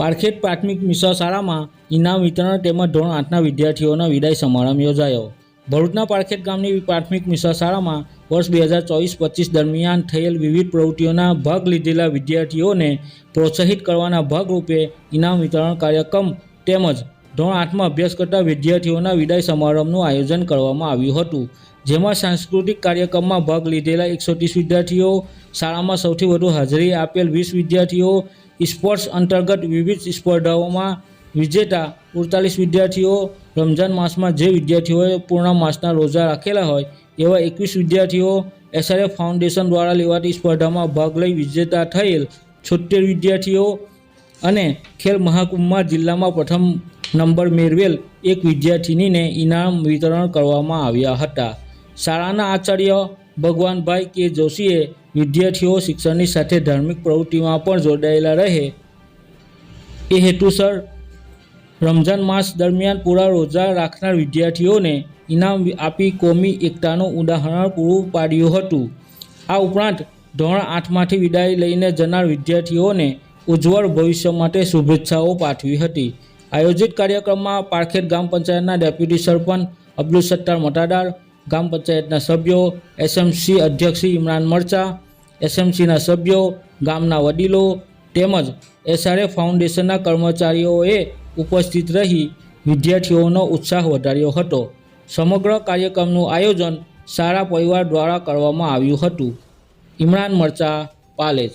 પારખેડ પ્રાથમિક મિશ્ર શાળામાં ઇનામ વિતરણ તેમજ ધોરણ આઠના વિદ્યાર્થીઓનો વિદાય સમારંભ યોજાયો. ભરૂચના પારખેડ ગામની પ્રાથમિક મિશ્ર શાળામાં વર્ષ બે હજાર ચોવીસ પચીસ દરમિયાન થયેલ વિવિધ પ્રવૃત્તિઓના ભાગ લીધેલા વિદ્યાર્થીઓને પ્રોત્સાહિત કરવાના ભાગરૂપે ઇનામ વિતરણ કાર્યક્રમ તેમજ ધોરણ આઠમાં અભ્યાસ કરતા વિદ્યાર્થીઓના વિદાય સમારંભનું આયોજન કરવામાં આવ્યું હતું, જેમાં સાંસ્કૃતિક કાર્યક્રમમાં ભાગ લીધેલા એકસો ત્રીસ વિદ્યાર્થીઓ, શાળામાં સૌથી વધુ હાજરી આપેલ વીસ વિદ્યાર્થીઓ, સ્પોર્ટ્સ અંતર્ગત વિવિધ સ્પર્ધાઓમાં વિજેતા ઉડતાલીસ વિદ્યાર્થીઓ રમજાન માસમાં જે વિદ્યાર્થીઓએ પૂર્ણ માસના રોજા રાખેલા હોય એવા એકવીસ વિદ્યાર્થીઓ એસઆરએફ ફાઉન્ડેશન દ્વારા લેવાતી સ્પર્ધામાં ભાગ લઈ વિજેતા થયેલ છોતેર વિદ્યાર્થીઓ અને ખેલ મહાકુંભમાં જિલ્લામાં પ્રથમ નંબર મેળવેલ એક વિદ્યાર્થિનીને ઇનામ વિતરણ કરવામાં આવ્યા હતા. શાળાના આચાર્ય ભગવાનભાઈ કે જોશીએ વિદ્યાર્થીઓ શિક્ષણની સાથે ધાર્મિક પ્રવૃત્તિમાં પણ જોડાયેલા રહે. એ હેતુસર રમઝાન માસ દરમિયાન પૂરા રોજા રાખનાર વિદ્યાર્થીઓને ઇનામ આપી કોમી એકતાનું ઉદાહરણ પૂરું પાડ્યું હતું. આ ઉપરાંત ધોરણ આઠમાંથી વિદાય લઈને જનાર વિદ્યાર્થીઓને ઉજ્જવળ ભવિષ્ય માટે શુભેચ્છાઓ પાઠવી હતી. આયોજિત કાર્યક્રમમાં પારખેડ ગ્રામ પંચાયતના ડેપ્યુટી સરપંચ અબ્દુલ સત્તાર મટાદાર, ગ્રામ પંચાયતના સભ્યો એસએમસી અધ્યક્ષ ઇમરાન મરચા, એસએમસીના સભ્યો, ગામના વડીલો તેમજ એસઆરએફ ફાઉન્ડેશનના કર્મચારીઓએ ઉપસ્થિત રહી વિદ્યાર્થીઓનો ઉત્સાહ વધાર્યો હતો. સમગ્ર કાર્યક્રમનું આયોજન સારા પરિવાર દ્વારા કરવામાં આવ્યું હતું. ઇમરાન મરચા, પાલેજ.